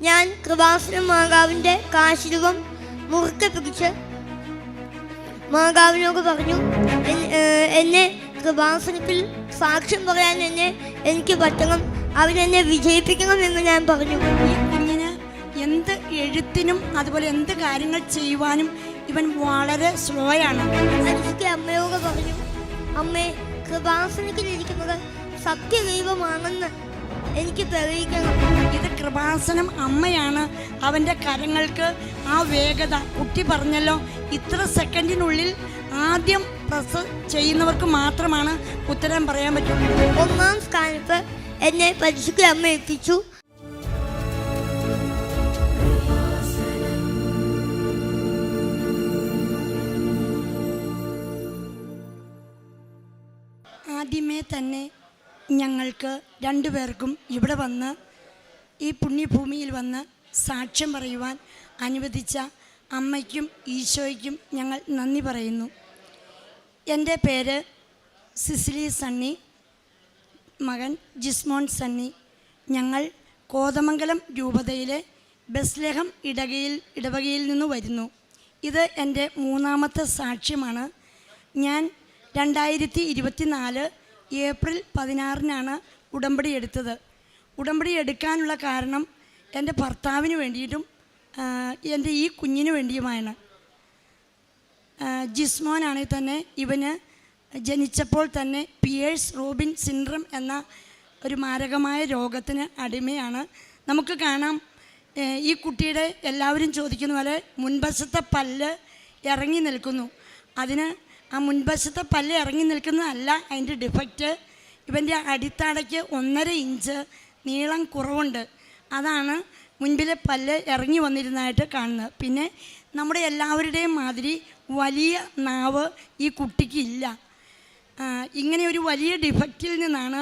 ഞാൻ കൃപാസന മാതാവിന്റെ കാശിരൂപം മുറുക്കെ പിടിച്ച് മാതാവിനോട് പറഞ്ഞു എന്നെ കൃപാസനത്തിൽ സാക്ഷ്യം പറയാൻ എന്നെ എനിക്ക് പറ്റണം അവരെന്നെ വിജയിപ്പിക്കണം എന്ന് ഞാൻ പറഞ്ഞു. ഈ കുഞ്ഞിന് എന്ത് എഴുത്തിനും അതുപോലെ എന്ത് കാര്യങ്ങൾ ചെയ്യുവാനും ഇവൻ വളരെ സ്ലോയാണ് എനിക്ക് അമ്മയോട് പറഞ്ഞു അമ്മേ കൃപാസനത്തിലിരിക്കുന്നത് സത്യദൈവമാണെന്ന് എനിക്ക് തെളിയിക്കണം ഇത് കൃപാസനം അമ്മയാണ്. അവന്റെ കരങ്ങൾക്ക് ആ വേഗത. കുട്ടി പറഞ്ഞല്ലോ ഇത്ര സെക്കൻഡിനുള്ളിൽ ആദ്യം പ്രസ് ചെയ്യുന്നവർക്ക് മാത്രമാണ് ഉത്തരം പറയാൻ പറ്റുള്ളൂ ഒന്നാം സ്ഥാനത്ത് എന്നെ പരിശുദ്ധ അമ്മ എത്തിച്ചു. ആദ്യമേ തന്നെ ഞങ്ങൾക്ക് രണ്ടുപേർക്കും ഇവിടെ വന്ന് ഈ പുണ്യഭൂമിയിൽ വന്ന് സാക്ഷ്യം പറയുവാൻ അനുവദിച്ച അമ്മയ്ക്കും ഈശോയ്ക്കും ഞങ്ങൾ നന്ദി പറയുന്നു. എന്റെ പേര് സിസിലി സണ്ണി മകൻ ജിസ്മോൻ സണ്ണി. ഞങ്ങൾ കോതമംഗലം രൂപതയിലെ ബസ്ലേഹം ഇടകയിൽ ഇടവകയിൽ നിന്ന് വരുന്നു. ഇത് എന്റെ മൂന്നാമത്തെ സാക്ഷ്യമാണ്. ഞാൻ രണ്ടായിരത്തി ഇരുപത്തിനാല് ഏപ്രിൽ പതിനാറിനാണ് ഉടമ്പടി എടുത്തത്. ഉടമ്പടി എടുക്കാനുള്ള കാരണം എന്റെ ഭർത്താവിന് വേണ്ടിയിട്ടും എന്റെ ഈ കുഞ്ഞിന് വേണ്ടിയുമാണ്. ജിസ്മോനാണെങ്കിൽ തന്നെ ഇവന് ജനിച്ചപ്പോൾ തന്നെ പിയേഴ്സ് റോബിൻ സിൻഡ്രം എന്ന ഒരു മാരകമായ രോഗത്തിന് അടിമയാണ്. നമുക്ക് കാണാം ഈ കുട്ടിയുടെ എല്ലാവരും ചോദിക്കുന്ന പോലെ മുൻവശത്തെ പല്ല് ഇറങ്ങി നിൽക്കുന്നു. അതിന് ആ മുൻവശത്തെ പല്ല് ഇറങ്ങി നിൽക്കുന്നതല്ല അതിന്റെ ഡിഫക്റ്റ് ഇവന്റെ അടിത്തടയ്ക്ക് ഒന്നര ഇഞ്ച് നീളം കുറവുണ്ട്. അതാണ് മുൻപിലെ പല്ല് ഇറങ്ങി വന്നിരുന്നതായിട്ട് കാണുന്നത്. പിന്നെ നമ്മുടെ എല്ലാവരുടെയും മാതിരി വലിയ നാവ് ഈ കുട്ടിക്ക് ഇല്ല. ഇങ്ങനെ ഒരു വലിയ ഡിഫക്റ്റിൽ നിന്നാണ്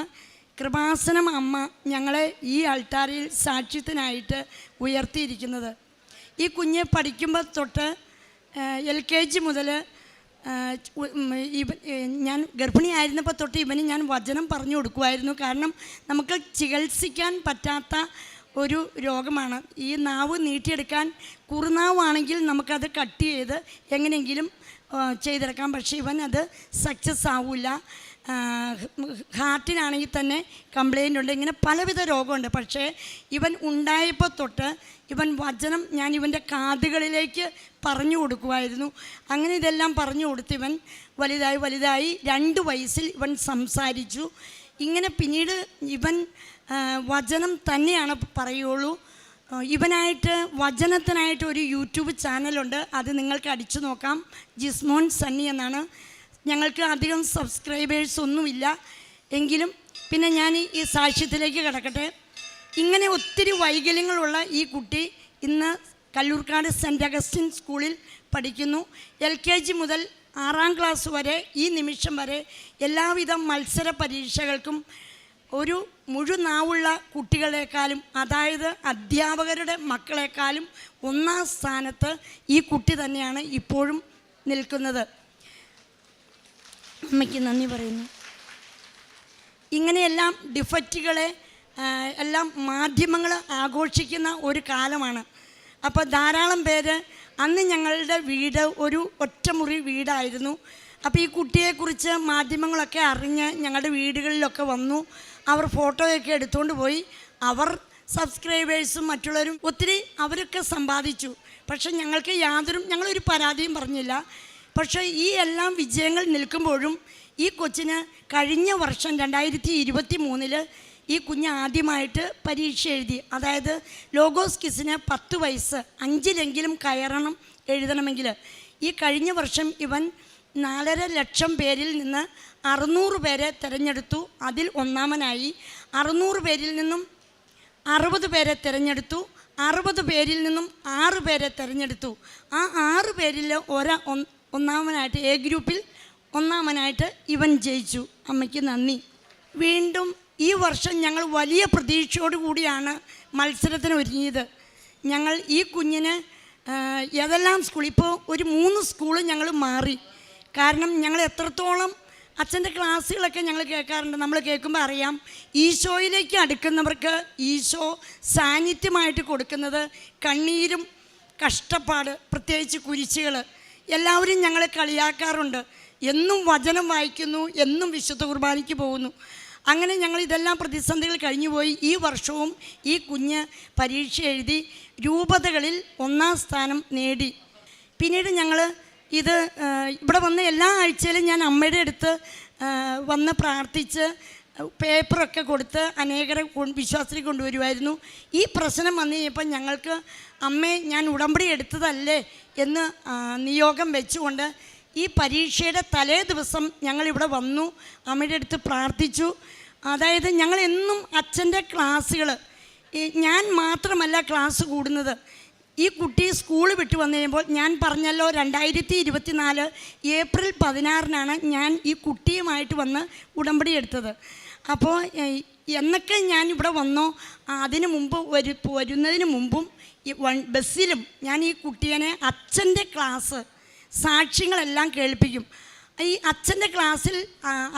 കൃപാസനം അമ്മ ഞങ്ങളെ ഈ അൾട്ടാറിൽ സാക്ഷ്യത്തിനായിട്ട് ഉയർത്തിയിരിക്കുന്നത്. ഈ കുഞ്ഞ് പഠിക്കുമ്പോൾ തൊട്ട് എൽ കെ ജി മുതൽ ഇവൻ ഏ, ഞാൻ ഗർഭിണിയായിരുന്നപ്പോൾ തൊട്ട് ഇവന് ഞാൻ വചനം പറഞ്ഞു കൊടുക്കുമായിരുന്നു കാരണം നമുക്ക് ചികിത്സിക്കാൻ പറ്റാത്ത ഒരു രോഗമാണ്. ഈ നാവ് നീട്ടിയെടുക്കാൻ കുറുനാവാണെങ്കിൽ നമുക്കത് കട്ട് ചെയ്ത് എങ്ങനെയെങ്കിലും ചെയ്തെടുക്കാം. പക്ഷേ ഇവൻ അത് സക്സസ് ആവില്ല ഹാർട്ടിനാണെങ്കിൽ തന്നെ കംപ്ലൈന്റ് ഉണ്ട്. ഇങ്ങനെ പലവിധ രോഗമുണ്ട്. പക്ഷേ ഇവൻ ഉണ്ടായപ്പോൾ തൊട്ട് ഇവൻ വചനം ഞാൻ ഇവന്റെ കാതുകളിലേക്ക് പറഞ്ഞു കൊടുക്കുമായിരുന്നു. അങ്ങനെ ഇതെല്ലാം പറഞ്ഞു കൊടുത്ത് ഇവൻ വലുതായി വലുതായി രണ്ട് വയസ്സിൽ ഇവൻ സംസാരിച്ചു. ഇങ്ങനെ പിന്നീട് ഇവൻ വചനം തന്നെയാണ് പറയുള്ളൂ. ഇവനായിട്ട് വചനത്തിനായിട്ട് ഒരു യൂട്യൂബ് ചാനലുണ്ട്. അത് നിങ്ങൾക്ക് അടിച്ചു നോക്കാം. ജിസ്മോൻ സണ്ണി എന്നാണ്. ഞങ്ങൾക്ക് അധികം സബ്സ്ക്രൈബേഴ്സ് ഒന്നുമില്ല. എങ്കിലും പിന്നെ ഞാൻ ഈ- സാക്ഷ്യത്തിലേക്ക് കിടക്കട്ടെ. ഇങ്ങനെ ഒത്തിരി വൈകല്യങ്ങളുള്ള ഈ കുട്ടി ഇന്ന് കല്ലൂർക്കാട് സെന്റ് അഗസ്റ്റിൻ സ്കൂളിൽ പഠിക്കുന്നു. എൽ കെ ജി മുതൽ ആറാം ക്ലാസ് വരെ ഈ നിമിഷം വരെ എല്ലാവിധ മത്സര പരീക്ഷകൾക്കും ഒരു മുഴുനാവുള്ള കുട്ടികളെക്കാളും അതായത് അധ്യാപകരുടെ മക്കളെക്കാളും ഒന്നാം സ്ഥാനത്ത് ഈ കുട്ടി തന്നെയാണ് ഇപ്പോഴും നിൽക്കുന്നത്. അമ്മയ്ക്ക് നന്ദി പറയുന്നു. ഇങ്ങനെയെല്ലാം ഡിഫക്റ്റുകളെ എല്ലാം മാധ്യമങ്ങൾ ആഘോഷിക്കുന്ന ഒരു കാലമാണ്. അപ്പോൾ ധാരാളം പേര് അന്ന് ഞങ്ങളുടെ വീട് ഒരു ഒറ്റമുറി വീടായിരുന്നു. അപ്പോൾ ഈ കുട്ടിയെക്കുറിച്ച് മാധ്യമങ്ങളൊക്കെ അറിഞ്ഞ് ഞങ്ങളുടെ വീടുകളിലൊക്കെ വന്നു. അവർ ഫോട്ടോയൊക്കെ എടുത്തുകൊണ്ട് പോയി. അവർ സബ്സ്ക്രൈബേഴ്സും മറ്റുള്ളവരും ഒത്തിരി അവരൊക്കെ സമ്പാദിച്ചു. പക്ഷെ ഞങ്ങൾക്ക് യാതൊരു ഞങ്ങളൊരു പരാതിയും പറഞ്ഞില്ല. പക്ഷേ ഈ എല്ലാം വിജയങ്ങൾ നിൽക്കുമ്പോഴും ഈ കൊച്ചിന് കഴിഞ്ഞ വർഷം രണ്ടായിരത്തി ഇരുപത്തി മൂന്നിൽ ഈ കുഞ്ഞ് ആദ്യമായിട്ട് പരീക്ഷ എഴുതി. അതായത് ലോഗോസ് കിസിന് പത്ത് വയസ്സ് അഞ്ചിലെങ്കിലും കയറണം എഴുതണമെങ്കിൽ ഈ കഴിഞ്ഞ വർഷം ഇവൻ നാലര ലക്ഷം പേരിൽ നിന്ന് അറുന്നൂറ് പേരെ തിരഞ്ഞെടുത്തു. അതിൽ ഒന്നാമനായി അറുന്നൂറ് പേരിൽ നിന്നും അറുപത് പേരെ തിരഞ്ഞെടുത്തു. അറുപത് പേരിൽ നിന്നും ആറ് പേരെ തിരഞ്ഞെടുത്തു. ആ ആറ് പേരിൽ ഒരാ ഒന്നാമനായിട്ട് എ ഗ്രൂപ്പിൽ ഒന്നാമനായിട്ട് ഇവൻ ജയിച്ചു. അമ്മയ്ക്ക് നന്ദി. വീണ്ടും ഈ വർഷം ഞങ്ങൾ വലിയ പ്രതീക്ഷയോടു കൂടിയാണ് മത്സരത്തിന് ഒരുങ്ങിയത്. ഞങ്ങൾ ഈ കുഞ്ഞിന് ഏതെല്ലാം സ്കൂൾ ഇപ്പോൾ ഒരു മൂന്ന് സ്കൂൾ ഞങ്ങൾ മാറി. കാരണം ഞങ്ങൾ എത്രത്തോളം അച്ഛന്റെ ക്ലാസ്സുകളൊക്കെ ഞങ്ങൾ കേൾക്കാറുണ്ട് നമ്മൾ കേൾക്കുമ്പോൾ അറിയാം ഈശോയിലേക്ക് അടുക്കുന്നവർക്ക് ഈശോ സാന്നിധ്യമായിട്ട് കൊടുക്കുന്നത് കണ്ണീരും കഷ്ടപ്പാട് പ്രത്യേകിച്ച് കുരിശുകൾ. എല്ലാവരും ഞങ്ങളെ കളിയാക്കാറുണ്ട്. എന്നും വചനം വായിക്കുന്നു എന്നും വിശുദ്ധ കുർബാനയ്ക്ക് പോകുന്നു. അങ്ങനെ ഞങ്ങൾ ഇതെല്ലാം പ്രതിസന്ധികൾ കഴിഞ്ഞുപോയി. ഈ വർഷവും ഈ കുഞ്ഞ് പരീക്ഷ എഴുതി രൂപതകളിൽ ഒന്നാം സ്ഥാനം നേടി. പിന്നീട് ഞങ്ങൾ ഇത് ഇവിടെ വന്ന എല്ലാ ആഴ്ചയിലും ഞാൻ അമ്മയുടെ അടുത്ത് വന്ന് പ്രാർത്ഥിച്ച് പേപ്പറൊക്കെ കൊടുത്ത് അനേകരെ വിശ്വാസത്തിൽ കൊണ്ടുവരുമായിരുന്നു. ഈ പ്രശ്നം വന്നു കഴിഞ്ഞപ്പോൾ ഞങ്ങൾക്ക് അമ്മേ ഞാൻ ഉടമ്പടി എടുത്തതല്ലേ എന്ന് നിയോഗം വെച്ചുകൊണ്ട് ഈ പരീക്ഷയുടെ തലേ ദിവസം ഞങ്ങളിവിടെ വന്നു അമ്മയുടെ അടുത്ത് പ്രാർത്ഥിച്ചു. അതായത് ഞങ്ങൾ എന്നും അച്ഛന്റെ ക്ലാസ്സുകൾ ഞാൻ മാത്രമല്ല ക്ലാസ് കൂടുന്നത്. ഈ കുട്ടി സ്കൂൾ വിട്ട് വന്നു കഴിയുമ്പോൾ ഞാൻ പറഞ്ഞല്ലോ രണ്ടായിരത്തി ഇരുപത്തിനാല് ഏപ്രിൽ പതിനാറിനാണ് ഞാൻ ഈ കുട്ടിയുമായിട്ട് വന്ന് ഉടമ്പടി എടുത്തത്. അപ്പോൾ എന്നൊക്കെ ഞാൻ ഇവിടെ വന്നോ അതിന് മുമ്പ് വരു വരുന്നതിന് മുമ്പും ബസ്സിലും ഞാൻ ഈ കുട്ടിയനെ അച്ഛന്റെ ക്ലാസ് സാക്ഷ്യങ്ങളെല്ലാം കേൾപ്പിക്കും. ഈ അച്ഛന്റെ ക്ലാസ്സിൽ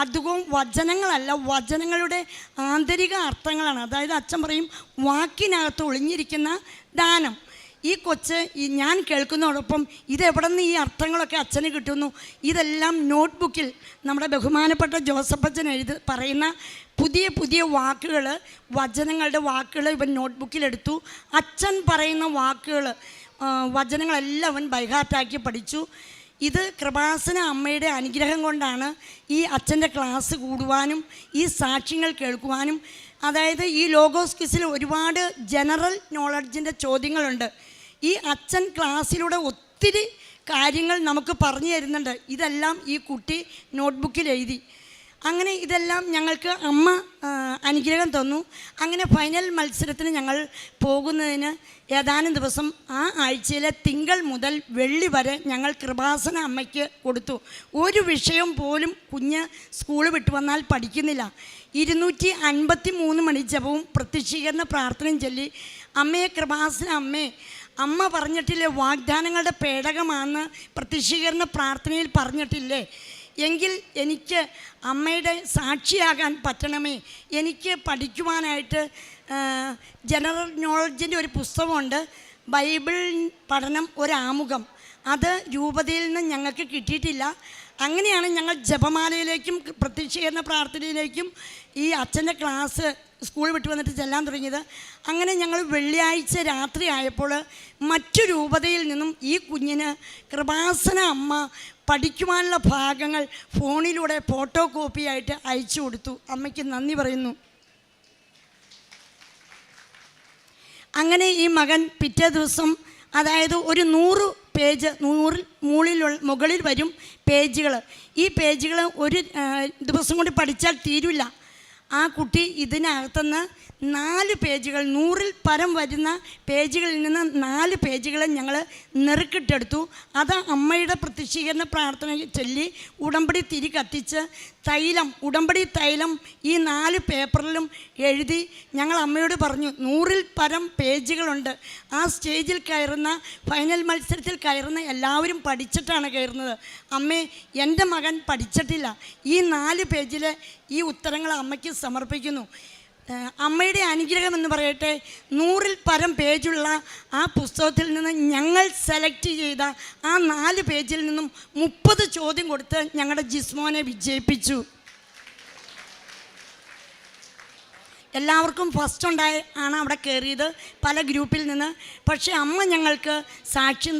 അധികവും വചനങ്ങളല്ല വചനങ്ങളുടെ ആന്തരിക അർത്ഥങ്ങളാണ്. അതായത് അച്ഛൻ പറയും വാക്കിനകത്ത് ഒളിഞ്ഞിരിക്കുന്ന ദാനം. ഈ കൊച്ച് ഈ ഞാൻ കേൾക്കുന്നതോടൊപ്പം ഇതെവിടെ നിന്ന് ഈ അർത്ഥങ്ങളൊക്കെ അച്ഛന് കിട്ടുന്നു? ഇതെല്ലാം നോട്ട്ബുക്കിൽ നമ്മുടെ ബഹുമാനപ്പെട്ട ജോസഫ് അച്ഛൻ എഴുതി പറയുന്ന പുതിയ പുതിയ വാക്കുകൾ വചനങ്ങളുടെ വാക്കുകൾ ഇവൻ നോട്ട്ബുക്കിലെടുത്തു അച്ഛൻ പറയുന്ന വാക്കുകൾ വചനങ്ങളെല്ലാം അവൻ ബൈഹാർട്ടാക്കി പഠിച്ചു. ഇത് കൃപാസന അമ്മയുടെ അനുഗ്രഹം കൊണ്ടാണ് ഈ അച്ഛന്റെ ക്ലാസ് കൂടുവാനും ഈ സാക്ഷ്യങ്ങൾ കേൾക്കുവാനും. അതായത് ഈ ലോഗോസ് ക്വിസിൽ ഒരുപാട് ജനറൽ നോളജിന്റെ ചോദ്യങ്ങളുണ്ട്. ഈ അച്ഛൻ ക്ലാസ്സിലൂടെ ഒത്തിരി കാര്യങ്ങൾ നമുക്ക് പറഞ്ഞു തരുന്നുണ്ട്. ഇതെല്ലാം ഈ കുട്ടി നോട്ട്ബുക്കിൽ എഴുതി. അങ്ങനെ ഇതെല്ലാം ഞങ്ങൾക്ക് അമ്മ അനുഗ്രഹം തന്നു. അങ്ങനെ ഫൈനൽ മത്സരത്തിന് ഞങ്ങൾ പോകുന്നതിന് ഏതാനും ദിവസം ആ ആഴ്ചയിലെ തിങ്കൾ മുതൽ വെള്ളി വരെ ഞങ്ങൾ കൃപാസന അമ്മയ്ക്ക് കൊടുത്തു. ഒരു വിഷയം പോലും കുഞ്ഞ് സ്കൂൾ വിട്ടു വന്നാൽ പഠിക്കുന്നില്ല. ഇരുന്നൂറ്റി അൻപത്തി മൂന്ന് മണി ജപവും പ്രത്യക്ഷീകരണ പ്രാർത്ഥനയും ചൊല്ലി അമ്മയെ കൃപാസന അമ്മേ അമ്മ പറഞ്ഞിട്ടില്ലേ വാഗ്ദാനങ്ങളുടെ പേടകമാണെന്ന് പ്രത്യക്ഷീകരണ പ്രാർത്ഥനയിൽ പറഞ്ഞിട്ടില്ലേ? എങ്കിൽ എനിക്ക് അമ്മയുടെ സാക്ഷിയാകാൻ പറ്റണമേ. എനിക്ക് പഠിക്കുവാനായിട്ട് ജനറൽ നോളജിന്റെ ഒരു പുസ്തകമുണ്ട്. ബൈബിൾ പഠനം ഒരാമുഖം. അത് രൂപതയിൽ നിന്ന് ഞങ്ങൾക്ക് കിട്ടിയിട്ടില്ല. അങ്ങനെയാണ് ഞങ്ങൾ ജപമാലയിലേക്കും പ്രത്യക്ഷീകരണ പ്രാർത്ഥനയിലേക്കും ഈ അച്ഛന്റെ ക്ലാസ് സ്കൂൾ വിട്ട് വന്നിട്ട് ചെല്ലാൻ തുടങ്ങിയത്. അങ്ങനെ ഞങ്ങൾ വെള്ളിയാഴ്ച രാത്രി ആയപ്പോൾ മറ്റു രൂപതയിൽ നിന്നും ഈ കുഞ്ഞിന് കൃപാസന അമ്മ പഠിക്കുവാനുള്ള ഭാഗങ്ങൾ ഫോണിലൂടെ ഫോട്ടോ കോപ്പിയായിട്ട് അയച്ചു കൊടുത്തു. അമ്മയ്ക്ക് നന്ദി പറയുന്നു. അങ്ങനെ ഈ മകൻ പിറ്റേ ദിവസം അതായത് ഒരു നൂറ് പേജ് നൂറിൽ മുകളിലുള്ള മുകളിൽ വരും പേജുകൾ ഈ പേജുകൾ ഒരു ദിവസം കൊണ്ട് പഠിച്ചാൽ തീരില്ല ആ കുട്ടി ഇതിനകത്തുനിന്ന് നാല് പേജുകൾ നൂറിൽ പരം വരുന്ന പേജുകളിൽ നിന്ന് നാല് പേജുകൾ ഞങ്ങൾ നെറുക്കിട്ടെടുത്തു. അത് അമ്മയുടെ പ്രത്യക്ഷീകരണ പ്രാർത്ഥന ചൊല്ലി ഉടമ്പടി തിരി കത്തിച്ച് തൈലം ഉടമ്പടി തൈലം ഈ നാല് പേപ്പറിലും എഴുതി ഞങ്ങൾ അമ്മയോട് പറഞ്ഞു നൂറിൽ പരം പേജുകളുണ്ട്. ആ സ്റ്റേജിൽ കയറുന്ന ഫൈനൽ മത്സരത്തിൽ കയറുന്ന എല്ലാവരും പഠിച്ചിട്ടാണ് കയറുന്നത്. അമ്മേ എന്റെ മകൻ പഠിച്ചിട്ടില്ല. ഈ നാല് പേജിലെ ഈ ഉത്തരങ്ങൾ അമ്മയ്ക്ക് സമർപ്പിക്കുന്നു. അമ്മയുടെ അനുഗ്രഹം എന്ന് പറയട്ടെ നൂറിൽ പരം പേജുള്ള ആ പുസ്തകത്തിൽ നിന്ന് ഞങ്ങൾ സെലക്ട് ചെയ്ത ആ നാല് പേജിൽ നിന്നും മുപ്പത് ചോദ്യം കൊടുത്ത് ഞങ്ങളുടെ ജിസ്മോനെ വിജയിപ്പിച്ചു. എല്ലാവർക്കും ഫസ്റ്റ് ഉണ്ടായി ആണ് അവിടെ കയറിയത് പല ഗ്രൂപ്പിൽ നിന്ന്. പക്ഷേ അമ്മ ഞങ്ങൾക്ക് സാക്ഷ്യം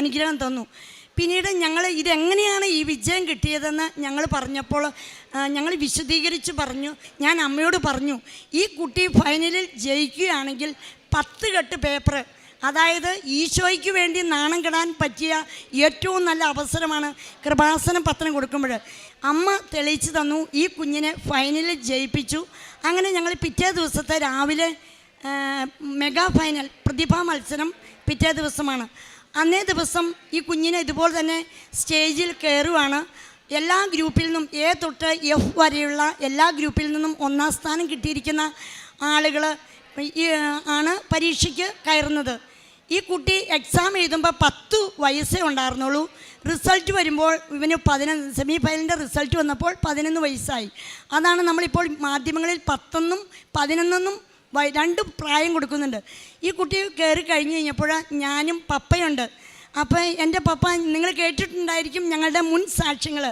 അനുഗ്രഹം തന്നു. പിന്നീട് ഞങ്ങൾ ഇതെങ്ങനെയാണ് ഈ വിജയം കിട്ടിയതെന്ന് ഞങ്ങൾ പറഞ്ഞപ്പോൾ ഞങ്ങൾ വിശദീകരിച്ച് പറഞ്ഞു ഞാൻ അമ്മയോട് പറഞ്ഞു ഈ കുട്ടി ഫൈനലിൽ ജയിക്കുകയാണെങ്കിൽ പത്ത് കെട്ട് പേപ്പർ അതായത് ഈശോയ്ക്ക് വേണ്ടി നാണം കെടാൻ പറ്റിയ ഏറ്റവും നല്ല അവസരമാണ് കൃപാസനം പത്രം കൊടുക്കുമ്പോൾ. അമ്മ തെളിയിച്ചു തന്നു ഈ കുഞ്ഞിനെ ഫൈനലിൽ ജയിപ്പിച്ചു. അങ്ങനെ ഞങ്ങൾ പിറ്റേ ദിവസത്തെ രാവിലെ മെഗാ ഫൈനൽ പ്രതിഭാ മത്സരം പിറ്റേ ദിവസമാണ്. അന്നേ ദിവസം ഈ കുഞ്ഞിനെ ഇതുപോലെ തന്നെ സ്റ്റേജിൽ കയറുവാണ്. എല്ലാ ഗ്രൂപ്പിൽ നിന്നും എ തൊട്ട് എഫ് വരെയുള്ള എല്ലാ ഗ്രൂപ്പിൽ നിന്നും ഒന്നാം സ്ഥാനം കിട്ടിയിരിക്കുന്ന ആളുകൾ ആണ് പരീക്ഷയ്ക്ക് കയറുന്നത്. ഈ കുട്ടി എക്സാം എഴുതുമ്പോൾ പത്ത് വയസ്സേ ഉണ്ടായിരുന്നുള്ളൂ. റിസൾട്ട് വരുമ്പോൾ ഇവന് പതിനൊന്ന് സെമി ഫൈനലിന്റെ റിസൾട്ട് വന്നപ്പോൾ പതിനൊന്ന് വയസ്സായി. അതാണ് നമ്മളിപ്പോൾ മാധ്യമങ്ങളിൽ പത്തൊന്നും പതിനൊന്നൊന്നും രണ്ട് പ്രായം കൊടുക്കുന്നുണ്ട്. ഈ കുട്ടി കയറി കഴിഞ്ഞ് കഴിഞ്ഞപ്പോൾ ഞാനും പപ്പയുണ്ട്. അപ്പോൾ എന്റെ പപ്പ നിങ്ങൾ കേട്ടിട്ടുണ്ടായിരിക്കും ഞങ്ങളുടെ മുൻ സാക്ഷ്യങ്ങൾ.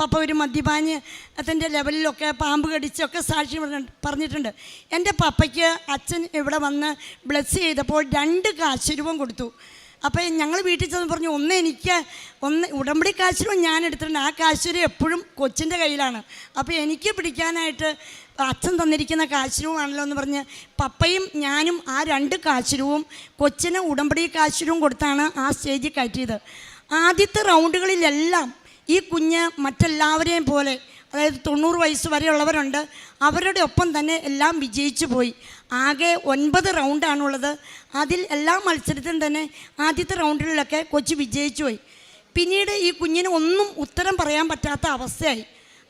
പപ്പ ഒരു മദ്യപാന് അതിന്റെ ലെവലിലൊക്കെ പാമ്പ് കടിച്ചൊക്കെ സാക്ഷി പറഞ്ഞിട്ടുണ്ട്. എന്റെ പപ്പയ്ക്ക് അച്ഛൻ ഇവിടെ വന്ന് ബ്ലസ് ചെയ്തപ്പോൾ രണ്ട് കാശ് രൂപം കൊടുത്തു. അപ്പോൾ ഞങ്ങൾ വീട്ടിൽ ചെന്ന് പറഞ്ഞു ഒന്ന് എനിക്ക് ഒന്ന് ഉടമ്പടി കാശുരൂപം ഞാൻ എടുത്തിട്ടുണ്ട്. ആ കാശുരൂപം എപ്പോഴും കൊച്ചിന്റെ കയ്യിലാണ്. അപ്പോൾ എനിക്ക് പിടിക്കാനായിട്ട് അച്ഛൻ തന്നിരിക്കുന്ന കാശുരൂപമാണല്ലോ എന്ന് പറഞ്ഞ് പപ്പയും ഞാനും ആ രണ്ട് കാശ്വരവും കൊച്ചിന് ഉടമ്പടി കാശ്വരവും കൊടുത്താണ് ആ സ്റ്റേജിൽ കയറ്റിയത്. ആദ്യത്തെ റൗണ്ടുകളിലെല്ലാം ഈ കുഞ്ഞ് മറ്റെല്ലാവരെയും പോലെ അതായത് തൊണ്ണൂറ് വയസ്സ് വരെയുള്ളവരുണ്ട് അവരുടെ ഒപ്പം തന്നെ എല്ലാം വിജയിച്ചു പോയി. ആകെ ഒൻപത് റൗണ്ടാണുള്ളത് അതിൽ എല്ലാ മത്സരത്തിലും തന്നെ ആദ്യത്തെ റൗണ്ടുകളിലൊക്കെ കൊച്ചു വിജയിച്ചു പോയി. പിന്നീട് ഈ കുഞ്ഞിന് ഒന്നും ഉത്തരം പറയാൻ പറ്റാത്ത അവസ്ഥയായി.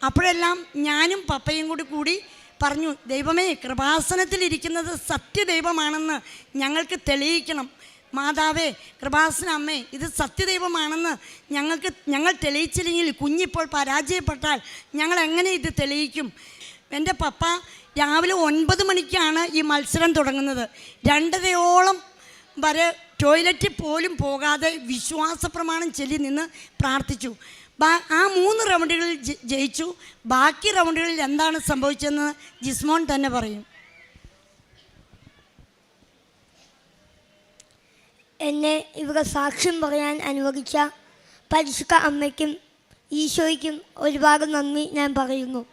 അപ്പോഴെല്ലാം ഞാനും പപ്പയും കൂടി കൂടി പറഞ്ഞു ദൈവമേ കൃപാസനത്തിലിരിക്കുന്നത് സത്യദൈവമാണെന്ന് ഞങ്ങൾക്ക് തെളിയിക്കണം. മാതാവേ കൃപാസന അമ്മേ ഇത് സത്യദൈവമാണെന്ന് ഞങ്ങൾക്ക് ഞങ്ങൾ തെളിയിച്ചില്ലെങ്കിൽ കുഞ്ഞിപ്പോൾ പരാജയപ്പെട്ടാൽ ഞങ്ങൾ എങ്ങനെ ഇത് തെളിയിക്കും? എന്റെ പപ്പ രാവിലെ ഒൻപത് മണിക്കാണ് ഈ മത്സരം തുടങ്ങുന്നത്. രണ്ടരയോളം വരെ ടോയ്ലറ്റിൽ പോലും പോകാതെ വിശ്വാസ പ്രമാണം ചൊല്ലി നിന്ന് പ്രാർത്ഥിച്ചു. ആ മൂന്ന് റൗണ്ടുകളിൽ ജയിച്ചു. ബാക്കി റൗണ്ടുകളിൽ എന്താണ് സംഭവിച്ചതെന്ന് ജിസ്മോൻ തന്നെ പറയും. എന്നെ ഇവിടെ സാക്ഷ്യം പറയാൻ അനുവദിച്ച പരിശുദ്ധ അമ്മയ്ക്കും ഈശോയ്ക്കും ഒരുപാട് നന്ദി ഞാൻ പറയുന്നു.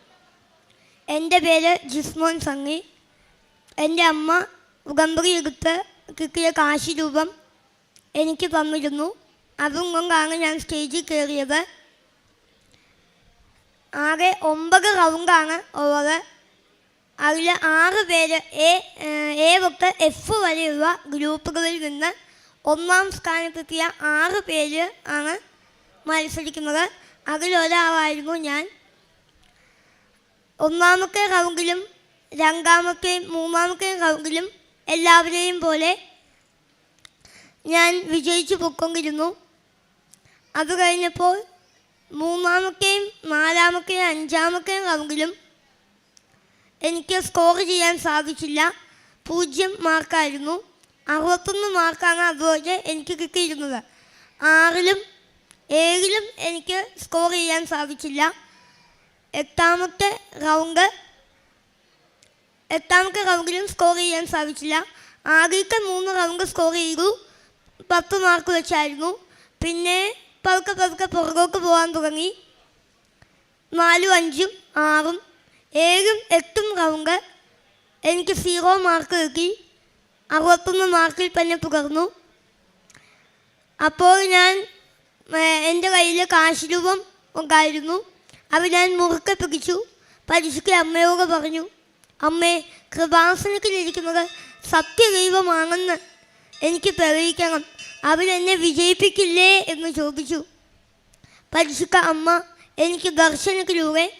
എന്റെ പേര് ജിസ്മോൻ സംഗി. എന്റെ അമ്മ ഉടമ്പടി എടുത്ത് കിട്ടിയ കാശി രൂപം എനിക്ക് തന്നിരുന്നു. അതും കൊണ്ടാണ് ഞാൻ സ്റ്റേജിൽ കയറിയത്. ആകെ ഒമ്പത് റൗണ്ടാണ് ഉള്ളത്. അതിൽ ആറ് പേര് എ എ തൊട്ട് എഫ് വരെയുള്ള ഗ്രൂപ്പുകളിൽ നിന്ന് ഒന്നാം സ്ഥാനത്തെത്തിയ ആറ് പേര് ആണ് മത്സരിക്കുന്നത്. അതിലൊരാളായിരുന്നു ഞാൻ. ഒന്നാമത്തെ റൗണ്ടിലും രണ്ടാമത്തെയും മൂന്നാമത്തെയും റൗണ്ടിലും എല്ലാവരെയും പോലെ ഞാൻ വിജയിച്ചു പൊക്കൊണ്ടിരുന്നു. അത് കഴിഞ്ഞപ്പോൾ മൂന്നാമത്തെയും നാലാമത്തെയും അഞ്ചാമത്തെയും റൗണ്ടിലും എനിക്ക് സ്കോർ ചെയ്യാൻ സാധിച്ചില്ല. പൂജ്യം മാർക്കായിരുന്നു. അറുപത്തൊന്ന് മാർക്കാണ് അതുപോലെ എനിക്ക് കിട്ടിയിരുന്നത്. ആറിലും ഏഴിലും എനിക്ക് സ്കോർ ചെയ്യാൻ സാധിച്ചില്ല. എട്ടാമത്തെ റൗണ്ട്. എട്ടാമത്തെ റൗണ്ടിലും സ്കോർ ചെയ്യാൻ സാധിച്ചില്ല. ആദ്യത്തെ മൂന്ന് റൗണ്ട് സ്കോർ ചെയ്തു. പത്ത് മാർക്ക് വെച്ചായിരുന്നു. പിന്നെ പതുക്കെ പതുക്കെ പുറകോട്ട് പോകാൻ തുടങ്ങി. നാലും അഞ്ചും ആറും ഏഴും എട്ടും റൗണ്ട്. എനിക്ക് സീറോ മാർക്ക് കിട്ടി. അറുപത്തൊന്ന് മാർക്കിൽ തന്നെ പുകർന്നു. അപ്പോൾ ഞാൻ എന്റെ കയ്യിൽ കാശ് രൂപം ഉണ്ടായിരുന്നു. അത് ഞാൻ മുറുക്കെ പിടിച്ചു. പരിശുദ്ധ അമ്മയോട് പറഞ്ഞു അമ്മേ കൃപാസനത്തിലിരിക്കുന്നത് സത്യദൈവമാണെന്ന് എനിക്ക് തെളിയിക്കണം. അവരെന്നെ വിജയിപ്പിക്കില്ലേ? എന്ന് ചോദിച്ചു. പരിശുദ്ധ അമ്മ എനിക്ക് ദർശനത്തിലൂടെ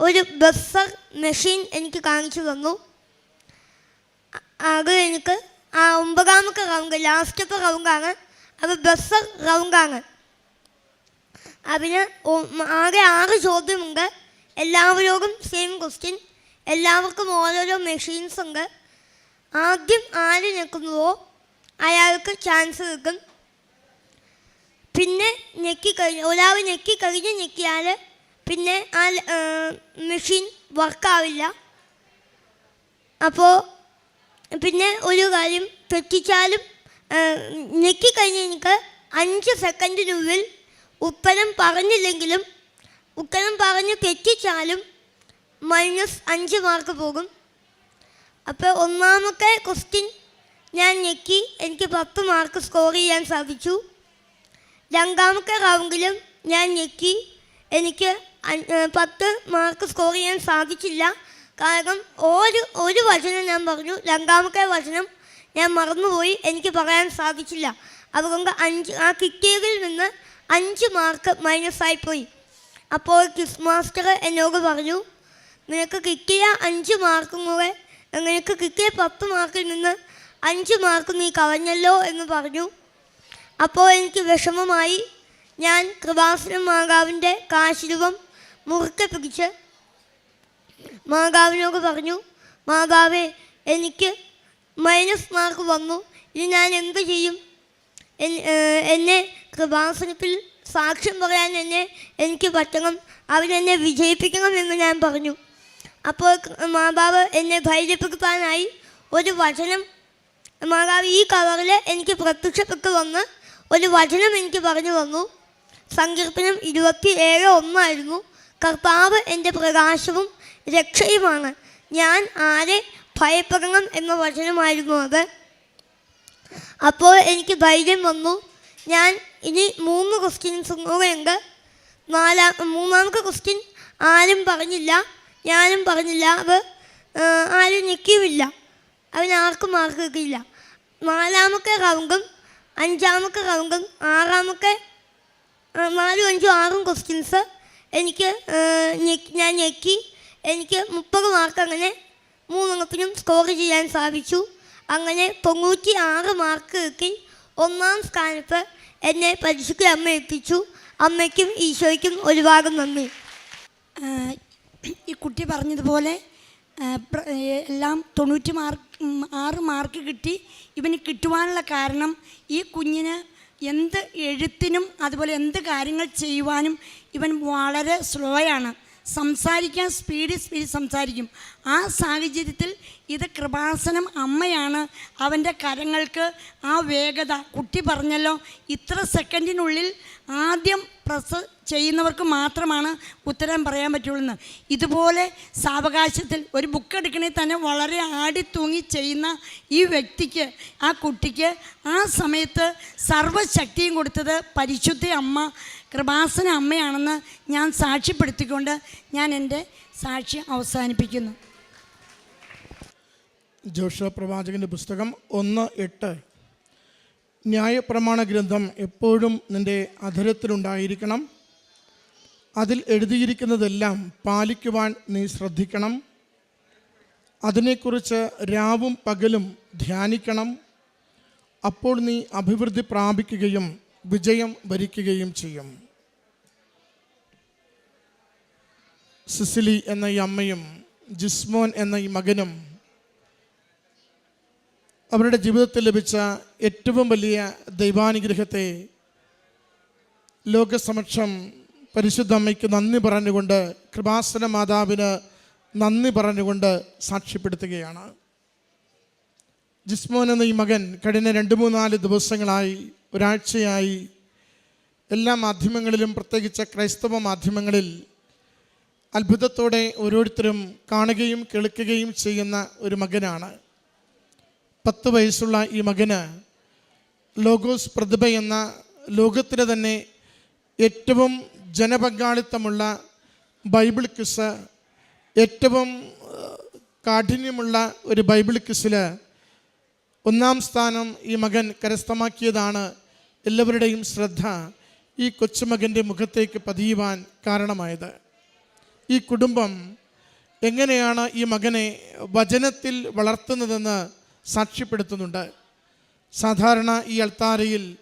ഒരു ബസ്സർ മെഷീൻ എനിക്ക് കാണിച്ചു തന്നു. അത് എനിക്ക് ആ ഒമ്പതാമത്തെ റൗണ്ട് ലാസ്റ്റത്തെ റൗണ്ടാണ്. അത് ബസ്സർ റൗണ്ടാണ്. അതിന് ആകെ ആറ് ചോദ്യമുണ്ട് എല്ലാവരോടും സെയിം ക്വസ്റ്റ്യൻ എല്ലാവർക്കും ഓരോരോ മെഷീൻസ് ഉണ്ട്. ആദ്യം ആര് നിൽക്കുന്നുവോ അയാൾക്ക് ചാൻസ് കിട്ടും. പിന്നെ ഞെക്കി കഴിഞ്ഞ് ഒരാൾ ഞെക്കി കഴിഞ്ഞ് ഞെക്കിയാൽ പിന്നെ ആ മെഷീൻ വർക്കാവില്ല അപ്പോൾ പിന്നെ ഒരു കാര്യം തെറ്റിച്ചാലും ഞെക്കി കഴിഞ്ഞ് എനിക്ക് അഞ്ച് സെക്കൻഡിനുള്ളിൽ ഉത്തരം പറഞ്ഞില്ലെങ്കിലും ഉത്തരം പറഞ്ഞു തെറ്റിച്ചാലും മൈനസ് അഞ്ച് മാർക്ക് പോകും. അപ്പോൾ ഒന്നാമത്തെ ക്വസ്റ്റ്യൻ ഞാൻ ഞെക്കി എനിക്ക് പത്ത് മാർക്ക് സ്കോർ ചെയ്യാൻ സാധിച്ചു. രണ്ടാമത്തെ റൗണ്ടിലും ഞാൻ ഞെക്കി എനിക്ക് പത്ത് മാർക്ക് സ്കോർ ചെയ്യാൻ സാധിച്ചില്ല. കാരണം ഒരു ഒരു വചനം ഞാൻ പറഞ്ഞു രണ്ടാമത്തെ വചനം ഞാൻ മറന്നുപോയി എനിക്ക് പറയാൻ സാധിച്ചില്ല. അതുകൊണ്ട് അഞ്ച് ആ കിട്ടിയതിൽ നിന്ന് അഞ്ച് മാർക്ക് മൈനസ് പോയി. അപ്പോൾ ക്വിസ് മാസ്റ്റർ എന്നോട് പറഞ്ഞു നിനക്ക് കിട്ടിയ അഞ്ച് മാർക്കും കൂടെ നിനക്ക് കിട്ടിയ പത്ത് മാർക്കിൽ നിന്ന് അഞ്ച് മാർക്ക് നീ കളഞ്ഞല്ലോ എന്ന് പറഞ്ഞു. അപ്പോൾ എനിക്ക് വിഷമമായി. ഞാൻ കൃപാസനം മാതാവിന്റെ കാശിരൂപം മുറുക്കെ പിടിച്ച് മാതാവിനോട് പറഞ്ഞു മാതാവേ എനിക്ക് മൈനസ് മാർക്ക് വന്നു. ഇനി ഞാൻ എന്ത് ചെയ്യും? എന്നെ കൃപാസനത്തിൽ സാക്ഷ്യം പറയാൻ എന്നെ എനിക്ക് പറ്റണം. അവരെന്നെ വിജയിപ്പിക്കണം എന്ന് ഞാൻ പറഞ്ഞു. അപ്പോൾ മാതാവ് എന്നെ ധൈര്യപ്പെടുത്താനായി ഒരു വചനം മാതാവ് ഈ കവറിൽ എനിക്ക് പ്രത്യക്ഷപ്പെട്ട് വന്ന് ഒരു വചനം എനിക്ക് പറഞ്ഞു വന്നു സങ്കീർത്തനം ഇരുപത്തി ഏഴ് ഒന്നായിരുന്നു. കർത്താവ് എന്റെ പ്രകാശവും രക്ഷയുമാണ്. ഞാൻ ആരെ ഭയപ്പെടണം എന്ന വചനമായിരുന്നു അത്. അപ്പോൾ എനിക്ക് ധൈര്യം വന്നു. ഞാൻ ഇനി മൂന്ന് ക്വസ്റ്റ്യൻസും കൂടെയുണ്ട് നാലാ മൂന്നാമത്തെ ക്വസ്റ്റ്യൻ ആരും പറഞ്ഞില്ല. ഞാനും പറഞ്ഞില്ല. അത് ആരും നിൽക്കുകയുമില്ല അവന് ആർക്കും മാർക്ക് കിട്ടിയില്ല. നാലാമത്തെ റൗണ്ടും അഞ്ചാമത്തെ റൗണ്ടും ആറാമത്തെ നാലും അഞ്ചും ആറും ക്വസ്റ്റ്യൻസ് എനിക്ക് ഞാൻ ഞെക്കി. എനിക്ക് മുപ്പത് മാർക്ക് അങ്ങനെ മൂന്നെണ്ണത്തിനും സ്കോർ ചെയ്യാൻ സാധിച്ചു. അങ്ങനെ തൊണ്ണൂറ്റി ആറ് മാർക്ക് കിട്ടി. ഒന്നാം സ്ഥാനത്ത് എന്നെ പരിശുദ്ധ അമ്മ എത്തിച്ചു. അമ്മയ്ക്കും ഈശോയ്ക്കും ഒരുപാട് നന്ദി. ഈ കുട്ടി പറഞ്ഞതുപോലെ എല്ലാം തൊണ്ണൂറ്റി മാർക്ക് ആറ് മാർക്ക് കിട്ടി. ഇവന് കിട്ടുവാനുള്ള കാരണം ഈ കുഞ്ഞിന് എന്ത് എഴുത്തിനും അതുപോലെ എന്ത് കാര്യങ്ങൾ ചെയ്യുവാനും ഇവൻ വളരെ സ്ലോയാണ് സംസാരിക്കാൻ സ്പീഡിൽ സ്പീഡ് സംസാരിക്കും. ആ സാഹചര്യത്തിൽ ഇത് കൃപാസനം അമ്മയാണ്. അവന്റെ കരങ്ങൾക്ക് ആ വേഗത. കുട്ടി പറഞ്ഞല്ലോ ഇത്ര സെക്കൻഡിനുള്ളിൽ ആദ്യം പ്രസ് ചെയ്യുന്നവർക്ക് മാത്രമാണ് ഉത്തരം പറയാൻ പറ്റുള്ളൂ എന്ന് ഇതുപോലെ സാവകാശത്തിൽ ഒരു ബുക്ക് എടുക്കണേ തന്നെ വളരെ ആടിത്തൂങ്ങി ചെയ്യുന്ന ഈ വ്യക്തിക്ക് ആ കുട്ടിക്ക് ആ സമയത്ത് സർവശക്തിയും കൊടുത്തത് പരിശുദ്ധ അമ്മ കൃപാസന അമ്മയാണെന്ന് ഞാൻ സാക്ഷ്യപ്പെടുത്തിക്കൊണ്ട് ഞാൻ എന്റെ സാക്ഷി അവസാനിപ്പിക്കുന്നു. ജോഷ പ്രവാചകന്റെ പുസ്തകം ഒന്ന് എട്ട്. ന്യായപ്രമാണ ഗ്രന്ഥം എപ്പോഴും നിന്റെ അധരത്തിലുണ്ടായിരിക്കണം. അതിൽ എഴുതിയിരിക്കുന്നതെല്ലാം പാലിക്കുവാൻ നീ ശ്രദ്ധിക്കണം. അതിനെക്കുറിച്ച് രാവും പകലും ധ്യാനിക്കണം. അപ്പോൾ നീ അഭിവൃദ്ധി പ്രാപിക്കുകയും വിജയം വരിക്കുകയും ചെയ്യും. സിസിലി എന്ന ഈ അമ്മയും ജിസ്മോൻ എന്ന ഈ മകനും അവരുടെ ജീവിതത്തിൽ ലഭിച്ച ഏറ്റവും വലിയ ദൈവാനുഗ്രഹത്തെ ലോകസമക്ഷം പരിശുദ്ധ അമ്മയ്ക്ക് നന്ദി പറഞ്ഞുകൊണ്ട് കൃപാസന മാതാവിന് നന്ദി പറഞ്ഞുകൊണ്ട് സാക്ഷ്യപ്പെടുത്തുകയാണ്. ജിസ്മോൻ എന്ന ഈ മകൻ കഴിഞ്ഞ രണ്ട് മൂന്നാൽ ദിവസങ്ങളായി ഒരാഴ്ചയായി എല്ലാ മാധ്യമങ്ങളിലും പ്രത്യേകിച്ച് ക്രൈസ്തവ മാധ്യമങ്ങളിൽ അത്ഭുതത്തോടെ ഓരോരുത്തരും കാണുകയും കേൾക്കുകയും ചെയ്യുന്ന ഒരു മകനാണ്. പത്ത് വയസ്സുള്ള ഈ മകന് ലോഗോസ് പ്രതിഭ എന്ന ലോകത്തിലെ തന്നെ ഏറ്റവും ജനപങ്കാളിത്തമുള്ള ബൈബിൾ ക്വിസ് ഏറ്റവും കാഠിന്യമുള്ള ഒരു ബൈബിൾ ക്വിസിൽ ഒന്നാം സ്ഥാനം ഈ മകൻ കരസ്ഥമാക്കിയതാണ് എല്ലാവരുടെയും ശ്രദ്ധ ഈ കൊച്ചുമകന്റെ മുഖത്തേക്ക് പതിയുവാൻ കാരണമായത്. ഈ കുടുംബം എങ്ങനെയാണ് ഈ മകനെ വചനത്തിൽ വളർത്തുന്നതെന്ന് സാക്ഷ്യപ്പെടുത്തുന്നുണ്ട്. സാധാരണ ഈ അൾത്താരയിൽ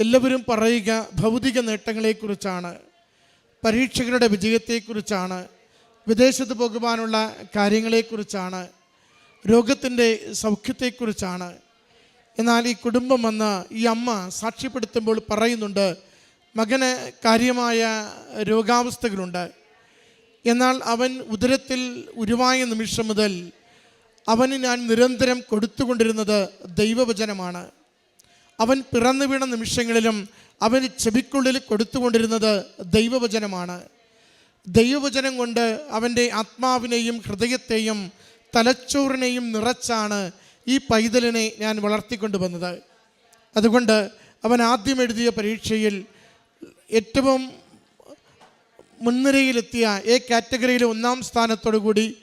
എല്ലാവരും പറയുക ഭൗതിക നേട്ടങ്ങളെക്കുറിച്ചാണ് പരീക്ഷകളുടെ വിജയത്തെക്കുറിച്ചാണ് വിദേശത്ത് പോകുവാനുള്ള കാര്യങ്ങളെക്കുറിച്ചാണ് രോഗത്തിന്റെ സൗഖ്യത്തെക്കുറിച്ചാണ്. എന്നാൽ ഈ കുടുംബം വന്ന് ഈ അമ്മ സാക്ഷ്യപ്പെടുത്തുമ്പോൾ പറയുന്നുണ്ട് മകന് കാര്യമായ രോഗാവസ്ഥകളുണ്ട്. എന്നാൽ അവൻ ഉദരത്തിൽ ഉരുവായ നിമിഷം മുതൽ അവന് ഞാൻ നിരന്തരം കൊടുത്തുകൊണ്ടിരുന്നത് ദൈവവചനമാണ്. അവൻ പിറന്നു വീണ നിമിഷങ്ങളിലും അവന് ചെവിക്കുള്ളിൽ കൊടുത്തുകൊണ്ടിരുന്നത് ദൈവവചനമാണ്. ദൈവവചനം കൊണ്ട് അവന്റെ ആത്മാവിനെയും ഹൃദയത്തെയും തലച്ചോറിനെയും നിറച്ചാണ് ഈ പൈതലിനെ ഞാൻ വളർത്തിക്കൊണ്ടുവന്നത്. അതുകൊണ്ട് അവൻ ആദ്യം എഴുതിയ പരീക്ഷയിൽ ഏറ്റവും മുൻനിരയിലെത്തിയ എ കാറ്റഗറിയിലെ ഒന്നാം സ്ഥാനത്തോടു കൂടി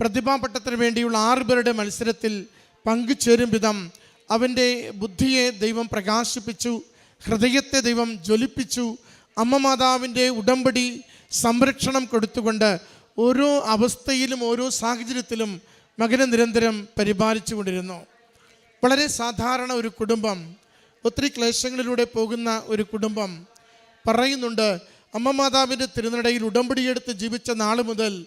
പ്രതിഭാപട്ടത്തിന് വേണ്ടിയുള്ള ആറ് പേരുടെ മത്സരത്തിൽ പങ്കുചേരും വിധം അവന്റെ ബുദ്ധിയെ ദൈവം പ്രകാശിപ്പിച്ചു ഹൃദയത്തെ ദൈവം ജ്വലിപ്പിച്ചു അമ്മ മാതാവിന്റെ ഉടമ്പടി സംരക്ഷണം കൊടുത്തുകൊണ്ട് ഓരോ അവസ്ഥയിലും ഓരോ സാഹചര്യത്തിലും മകനെ നിരന്തരം പരിപാലിച്ചു കൊണ്ടിരുന്നു. വളരെ സാധാരണ ഒരു കുടുംബം ഒത്തിരി ക്ലേശങ്ങളിലൂടെ പോകുന്ന ഒരു കുടുംബം. പറയുന്നുണ്ട് അമ്മ മാതാവിന്റെ തിരുനടയിൽ ഉടമ്പടിയെടുത്ത് ജീവിച്ച നാൾ മുതൽ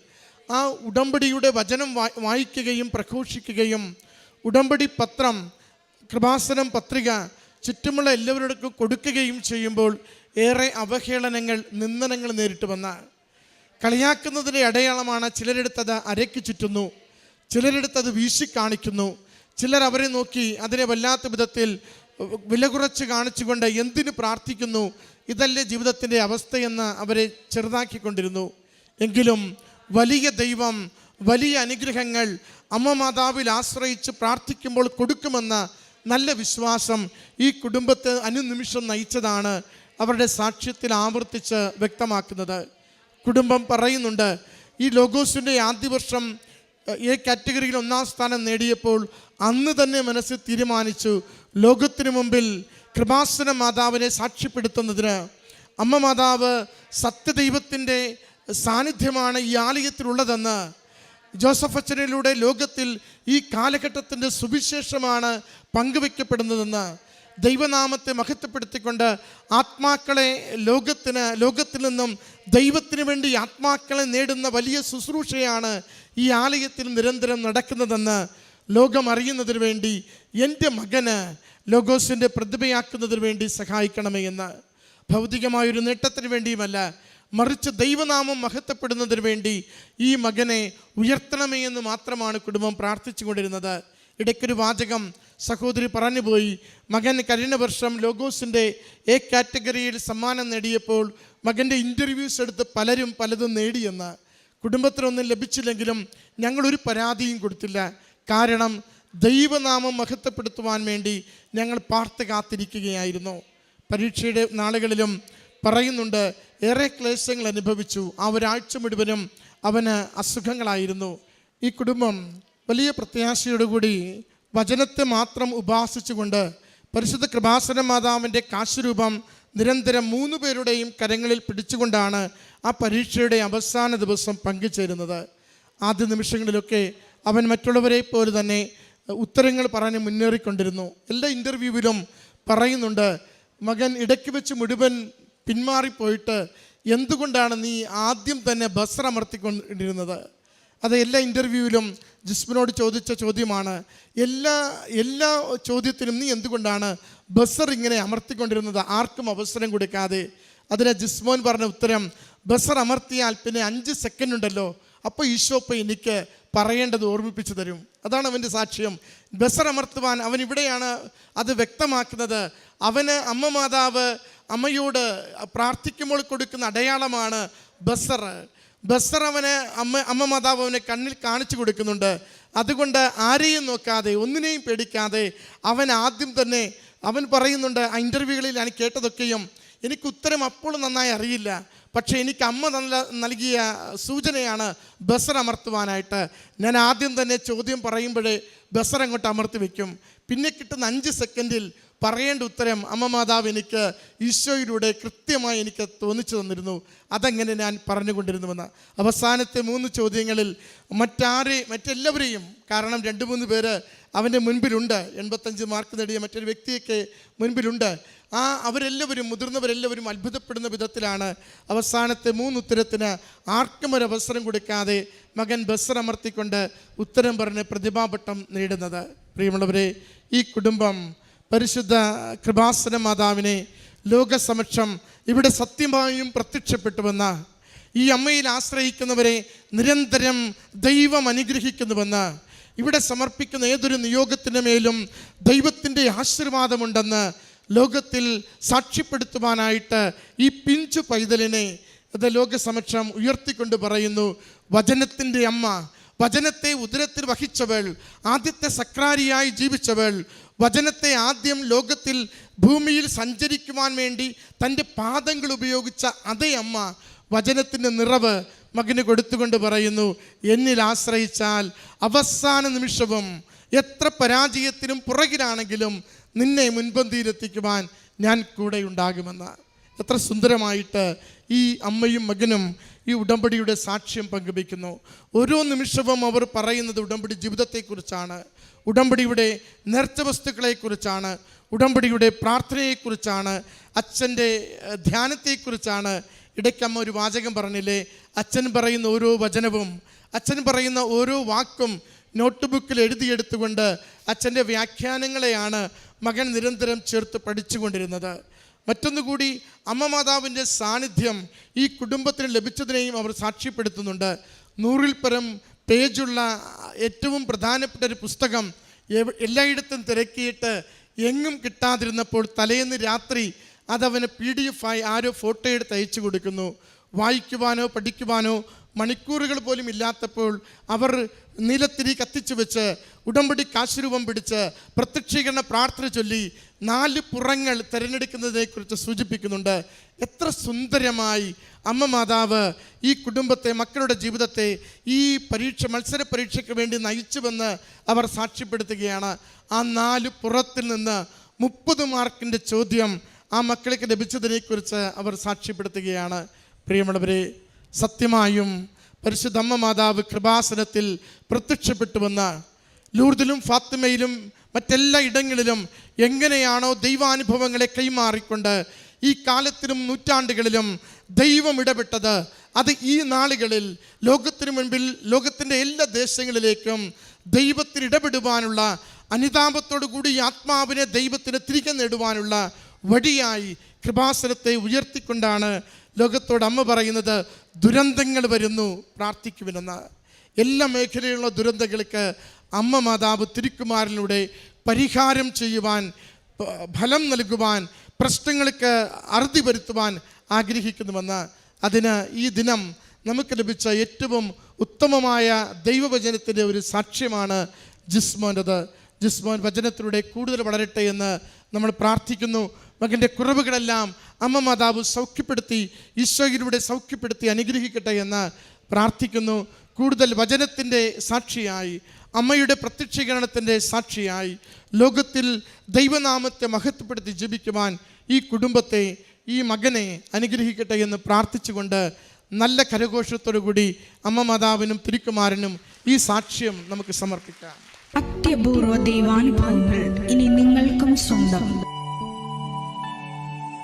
ആ ഉടമ്പടിയുടെ വചനം വായിക്കുകയും പ്രഘോഷിക്കുകയും ഉടമ്പടി പത്രം കൃപാസനം പത്രിക ചുറ്റുമുള്ള എല്ലാവരോടും കൊടുക്കുകയും ചെയ്യുമ്പോൾ ഏറെ അവഹേളനങ്ങൾ നിന്ദനങ്ങൾ നേരിട്ട് വന്ന. കളിയാക്കുന്നതിന്റെ അടയാളമാണ് ചിലരെടുത്തത് അരയ്ക്ക് ചുറ്റുന്നു. ചിലരെടുത്തത് വീശി കാണിക്കുന്നു. ചിലർ അവരെ നോക്കി അതിനെ വല്ലാത്ത വിധത്തിൽ വില കുറച്ച് കാണിച്ചുകൊണ്ട് എന്തിനു പ്രാർത്ഥിക്കുന്നു? ഇതല്ലേ ജീവിതത്തിന്റെ അവസ്ഥയെന്ന് അവരെ ചെറുതാക്കിക്കൊണ്ടിരുന്നു. എങ്കിലും വലിയ ദൈവം വലിയ അനുഗ്രഹങ്ങൾ അമ്മ മാതാവിൽ ആശ്രയിച്ച് പ്രാർത്ഥിക്കുമ്പോൾ കൊടുക്കുമെന്ന നല്ല വിശ്വാസം ഈ കുടുംബത്തെ അനുനിമിഷം നയിച്ചതാണ് അവരുടെ സാക്ഷ്യത്തിൽ ആവർത്തിച്ച് വ്യക്തമാക്കുന്നത്. കുടുംബം പറയുന്നുണ്ട് ഈ ലോഗോസിന്റെ ആദ്യ വർഷം ഈ കാറ്റഗറിയിൽ ഒന്നാം സ്ഥാനം നേടിയപ്പോൾ അന്ന് തന്നെ മനസ്സിൽ തീരുമാനിച്ചു. ലോകത്തിനു മുമ്പിൽ കൃപാസന മാതാവിനെ സാക്ഷ്യപ്പെടുത്തുന്നതിന്. അമ്മ മാതാവ് സത്യദൈവത്തിന്റെ സാന്നിധ്യമാണ് ഈ ആലയത്തിലുള്ളതെന്ന്. ജോസഫ് അച്ഛനിലൂടെ ലോകത്തിൽ ഈ കാലഘട്ടത്തിന്റെ സുവിശേഷമാണ് പങ്കുവെക്കപ്പെടുന്നതെന്ന് ദൈവനാമത്തെ മഹത്വപ്പെടുത്തിക്കൊണ്ട് ആത്മാക്കളെ ലോകത്തിന് ലോകത്തിൽ നിന്നും ദൈവത്തിന് വേണ്ടി ആത്മാക്കളെ നേടുന്ന വലിയ ശുശ്രൂഷയാണ് ഈ ആലയത്തിൽ നിരന്തരം നടക്കുന്നതെന്ന് ലോകം അറിയുന്നതിന് വേണ്ടി എന്റെ മകന് ലോഗോസിന്റെ പ്രതിഭയാക്കുന്നതിന് വേണ്ടി സഹായിക്കണമേ എന്ന്. ഭൗതികമായൊരു നേട്ടത്തിന് വേണ്ടിയുമല്ല മറിച്ച് ദൈവനാമം മഹത്വപ്പെടുന്നതിന് വേണ്ടി ഈ മകനെ ഉയർത്തണമേ എന്ന് മാത്രമാണ് കുടുംബം പ്രാർത്ഥിച്ചു കൊണ്ടിരുന്നത് ഇടയ്ക്കൊരു വാചകം സഹോദരി പറഞ്ഞുപോയി മകൻ കഴിഞ്ഞ വർഷം ലോഗോസിന്റെ എ കാറ്റഗറിയിൽ സമ്മാനം നേടിയപ്പോൾ മകന്റെ ഇന്റർവ്യൂസ് എടുത്ത് പലരും പലതും നേടിയെന്ന് കുടുംബത്തിനൊന്നും ലഭിച്ചില്ലെങ്കിലും ഞങ്ങളൊരു പരാതിയും കൊടുത്തില്ല. കാരണം ദൈവനാമം മഹത്വപ്പെടുത്തുവാൻ വേണ്ടി ഞങ്ങൾ പാർത്ത് കാത്തിരിക്കുകയായിരുന്നു. പരീക്ഷയുടെ നാളുകളിലും പറയുന്നുണ്ട് ഏറെ ക്ലേശങ്ങൾ അനുഭവിച്ചു. ആ ഒരാഴ്ച മുഴുവനും അവന് അസുഖങ്ങളായിരുന്നു. ഈ കുടുംബം വലിയ പ്രത്യാശയോടുകൂടി വചനത്തെ മാത്രം ഉപാസിച്ചുകൊണ്ട് പരിശുദ്ധ കൃപാസന മാതാവിന്റെ കാശുരൂപം നിരന്തരം മൂന്ന് പേരുടെയും കരങ്ങളിൽ പിടിച്ചുകൊണ്ടാണ് ആ പരീക്ഷയുടെ അവസാന ദിവസം പങ്കുചേരുന്നത്. ആദ്യ നിമിഷങ്ങളിലൊക്കെ അവൻ മറ്റുള്ളവരെ പോലെ തന്നെ ഉത്തരങ്ങൾ പറഞ്ഞ് മുന്നേറിക്കൊണ്ടിരുന്നു. എല്ലാ ഇന്റർവ്യൂവിലും പറയുന്നുണ്ട് മകൻ ഇടയ്ക്ക് വെച്ച് മുഴുവൻ പിന്മാറിപ്പോയിട്ട് എന്തുകൊണ്ടാണ് നീ ആദ്യം തന്നെ ബസർ അമർത്തിക്കൊണ്ടിരുന്നത്? അത് എല്ലാ ഇന്റർവ്യൂവിലും ജിസ്മിനോട് ചോദിച്ച ചോദ്യമാണ്. എല്ലാ എല്ലാ ചോദ്യത്തിനും നീ എന്തുകൊണ്ടാണ് ബസർ ഇങ്ങനെ അമർത്തിക്കൊണ്ടിരുന്നത് ആർക്കും അവസരം കൊടുക്കാതെ. അതിന് ജിസ്മോൻ പറഞ്ഞ ഉത്തരം ബസർ അമർത്തിയാൽ പിന്നെ അഞ്ച് സെക്കൻഡ് ഉണ്ടല്ലോ. അപ്പോൾ ഈശോപ്പ എനിക്ക് പറയേണ്ടത് ഓർമ്മിപ്പിച്ചു തരും. അതാണ് അവന്റെ സാക്ഷ്യം. ബസർ അമർത്തുവാൻ അവൻ ഇവിടെയാണ് അത് വ്യക്തമാക്കുന്നത്. അവന് അമ്മ മാതാവ് അമ്മയോട് പ്രാർത്ഥിക്കുമ്പോൾ കൊടുക്കുന്ന അടയാളമാണ് ബസർ. ബസർ അവന് അമ്മ അമ്മ മാതാവ് അവനെ കണ്ണിൽ കാണിച്ചു കൊടുക്കുന്നുണ്ട്. അതുകൊണ്ട് ആരെയും നോക്കാതെ ഒന്നിനെയും പേടിക്കാതെ അവൻ ആദ്യം തന്നെ അവൻ പറയുന്നുണ്ട് ആ ഇന്റർവ്യൂകളിൽ ഞാൻ കേട്ടതൊക്കെയും എനിക്ക് ഉത്തരം അപ്പോൾ നന്നായി അറിയില്ല. പക്ഷേ എനിക്ക് അമ്മ നല്ല നൽകിയ സൂചനയാണ് ബസർ അമർത്തുവാനായിട്ട്. ഞാൻ ആദ്യം തന്നെ ചോദ്യം പറയുമ്പോഴേ ബസർ അങ്ങോട്ട് അമർത്തി വയ്ക്കും പിന്നെ കിട്ടുന്ന അഞ്ച് സെക്കൻഡിൽ പറയേണ്ട ഉത്തരം അമ്മ മാതാവ് എനിക്ക് ഈശോയിലൂടെ കൃത്യമായി എനിക്ക് തോന്നിച്ചു തന്നിരുന്നു. അതങ്ങനെ ഞാൻ പറഞ്ഞുകൊണ്ടിരുന്നുവെന്ന്. അവസാനത്തെ മൂന്ന് ചോദ്യങ്ങളിൽ മറ്റാരെ മറ്റെല്ലാവരെയും കാരണം രണ്ട് മൂന്ന് പേര് അവന്റെ മുൻപിലുണ്ട്. എൺപത്തഞ്ച് മാർക്ക് നേടിയ മറ്റൊരു വ്യക്തിയൊക്കെ മുൻപിലുണ്ട്. ആ അവരെല്ലാവരും മുതിർന്നവരെല്ലാവരും അത്ഭുതപ്പെടുന്ന വിധത്തിലാണ് അവസാനത്തെ മൂന്ന് ഉത്തരത്തിന് ആർക്കും ഒരു അവസരം കൊടുക്കാതെ മകൻ ബസർ അമർത്തിക്കൊണ്ട് ഉത്തരം പറഞ്ഞ് പ്രതിഭാപട്ടം നേടുന്നത്. പ്രിയമുള്ളവരെ ഈ കുടുംബം പരിശുദ്ധ കൃപാസന മാതാവിനെ ലോകസമക്ഷം ഇവിടെ സത്യമായും പ്രത്യക്ഷപ്പെട്ടുവെന്ന് ഈ അമ്മയിൽ ആശ്രയിക്കുന്നവരെ നിരന്തരം ദൈവം അനുഗ്രഹിക്കുന്നുവെന്ന് ഇവിടെ സമർപ്പിക്കുന്ന ഏതൊരു നിയോഗത്തിന്റെ മേലും ദൈവത്തിന്റെ ആശീർവാദമുണ്ടെന്ന് ലോകത്തിൽ സാക്ഷ്യപ്പെടുത്തുവാനായിട്ട് ഈ പിഞ്ചു പൈതലിനെ അത് ലോകസമക്ഷം ഉയർത്തിക്കൊണ്ട് പറയുന്നു. വചനത്തിന്റെ അമ്മ വചനത്തെ ഉദരത്തിൽ വഹിച്ചവൾ ആദ്യത്തെ സക്രാരിയായി ജീവിച്ചവൾ വചനത്തെ ആദ്യം ലോകത്തിൽ ഭൂമിയിൽ സഞ്ചരിക്കുവാൻ വേണ്ടി തന്റെ പാദങ്ങൾ ഉപയോഗിച്ച അതേ അമ്മ വചനത്തിന്റെ നിറവ് മകന് കൊടുത്തുകൊണ്ട് പറയുന്നു എന്നിൽ ആശ്രയിച്ചാൽ അവസാന നിമിഷവും എത്ര പരാജയത്തിനും പുറകിലാണെങ്കിലും നിന്നെ മുൻപന്തിയിലെത്തിക്കുവാൻ ഞാൻ കൂടെ ഉണ്ടാകുമെന്ന് എത്ര സുന്ദരമായിട്ട് ഈ അമ്മയും മകനും ഈ ഉടമ്പടിയുടെ സാക്ഷ്യം പങ്കുവയ്ക്കുന്നു. ഓരോ നിമിഷവും അവർ പറയുന്നത് ഉടമ്പടി ജീവിതത്തെക്കുറിച്ചാണ്. ഉടമ്പടിയുടെ നേർച്ച വസ്തുക്കളെക്കുറിച്ചാണ്. ഉടമ്പടിയുടെ പ്രാർത്ഥനയെക്കുറിച്ചാണ്. അച്ഛന്റെ ധ്യാനത്തെക്കുറിച്ചാണ്. ഇടയ്ക്കമ്മ ഒരു വാചകം പറഞ്ഞില്ലേ? അച്ഛൻ പറയുന്ന ഓരോ വചനവും അച്ഛൻ പറയുന്ന ഓരോ വാക്കും നോട്ട് ബുക്കിൽ എഴുതിയെടുത്തുകൊണ്ട് അച്ഛന്റെ വ്യാഖ്യാനങ്ങളെയാണ് മകൻ നിരന്തരം ചേർത്ത് പഠിച്ചുകൊണ്ടിരുന്നത്. മറ്റൊന്നുകൂടി അമ്മ മാതാവിന്റെ സാന്നിധ്യം ഈ കുടുംബത്തിന് ലഭിച്ചതിനെയും അവർ സാക്ഷ്യപ്പെടുത്തുന്നുണ്ട്. നൂറിൽ പരം പേജുള്ള ഏറ്റവും പ്രധാനപ്പെട്ട ഒരു പുസ്തകം എല്ലായിടത്തും തിരക്കിയിട്ട് എങ്ങും കിട്ടാതിരുന്നപ്പോൾ തലേന്ന് രാത്രി അതവന് പി ഡി എഫ് ആയി ആരോ ഫോട്ടോ എടുത്ത് അയച്ചു കൊടുക്കുന്നു. വായിക്കുവാനോ പഠിക്കുവാനോ മണിക്കൂറുകൾ പോലും ഇല്ലാത്തപ്പോൾ അവർ നീലത്തിരി കത്തിച്ചു വെച്ച് ഉടമ്പടി കാശുരൂപം പിടിച്ച് പ്രത്യക്ഷീകരണ പ്രാർത്ഥന ചൊല്ലി നാല് പുറങ്ങൾ തിരഞ്ഞെടുക്കുന്നതിനെക്കുറിച്ച് സൂചിപ്പിക്കുന്നുണ്ട്. എത്ര സുന്ദരമായി അമ്മ മാതാവ് ഈ കുടുംബത്തെ മക്കളുടെ ജീവിതത്തെ ഈ പരീക്ഷ മത്സര പരീക്ഷയ്ക്ക് വേണ്ടി നയിച്ചുവെന്ന് അവർ സാക്ഷ്യപ്പെടുത്തുകയാണ്. ആ നാല് പുറത്തിൽ നിന്ന് മുപ്പത് മാർക്കിന്റെ ചോദ്യം ആ മക്കൾക്ക് ലഭിച്ചതിനെക്കുറിച്ച് അവർ സാക്ഷ്യപ്പെടുത്തുകയാണ്. പ്രിയമുള്ളവരെ സത്യമായും പരിശുദ്ധ അമ്മ മാതാവ് കൃപാസനത്തിൽ പ്രത്യക്ഷപ്പെട്ടുവെന്ന് ലൂർദിലും ഫാത്തിമയിലും മറ്റെല്ലാ ഇടങ്ങളിലും എങ്ങനെയാണോ ദൈവാനുഭവങ്ങളെ കൈമാറിക്കൊണ്ട് ഈ കാലത്തിലും നൂറ്റാണ്ടുകളിലും ദൈവം ഇടപെട്ടത് അത് ഈ നാളുകളിൽ ലോകത്തിനു മുൻപിൽ ലോകത്തിന്റെ എല്ലാ ദേശങ്ങളിലേക്കും ദൈവത്തിന് ഇടപെടുവാനുള്ള അനുതാപത്തോടു കൂടി ആത്മാവിനെ ദൈവത്തിന് തിരികെ നേടുവാനുള്ള വഴിയായി കൃപാസനത്തെ ഉയർത്തിക്കൊണ്ടാണ് ലോകത്തോട് അമ്മ പറയുന്നത് ദുരന്തങ്ങൾ വരുന്നു പ്രാർത്ഥിക്കുമെന്ന് എല്ലാ മേഖലയിലുള്ള ദുരന്തങ്ങൾക്ക് അമ്മ മാതാവ് തിരുക്കുമാരിലൂടെ പരിഹാരം ചെയ്യുവാൻ ഫലം നൽകുവാൻ പ്രശ്നങ്ങൾക്ക് അറുതി വരുത്തുവാൻ ആഗ്രഹിക്കുന്നുവെന്ന് അതിന് ഈ ദിനം നമുക്ക് ലഭിച്ച ഏറ്റവും ഉത്തമമായ ദൈവവചനത്തിന്റെ ഒരു സാക്ഷ്യമാണ് ജിസ്മോന്റെത്. ജിസ്മോൻ വചനത്തിലൂടെ കൂടുതൽ വളരട്ടെ എന്ന് നമ്മൾ പ്രാർത്ഥിക്കുന്നു. മകന്റെ കുറവുകളെല്ലാം അമ്മ മാതാവ് സൗഖ്യപ്പെടുത്തി ഈശോയിലൂടെ സൗഖ്യപ്പെടുത്തി അനുഗ്രഹിക്കട്ടെ എന്ന് പ്രാർത്ഥിക്കുന്നു. കൂടുതൽ വചനത്തിന്റെ സാക്ഷിയായി അമ്മയുടെ പ്രത്യക്ഷീകരണത്തിന്റെ സാക്ഷിയായി ലോകത്തിൽ ദൈവനാമത്തെ മഹത്വപ്പെടുത്തി ജപിക്കുവാൻ ഈ കുടുംബത്തെ ഈ മകനെ അനുഗ്രഹിക്കട്ടെ എന്ന് പ്രാർത്ഥിച്ചുകൊണ്ട് നല്ല കരഘോഷത്തോടു കൂടി അമ്മ മാതാവിനും തിരുക്കുമാരനും ഈ സാക്ഷ്യം നമുക്ക് സമർപ്പിക്കാം. അത്യപൂർവ ദൈവാനുഭവങ്ങൾ ഇനി നിങ്ങൾക്കും സ്വന്തം.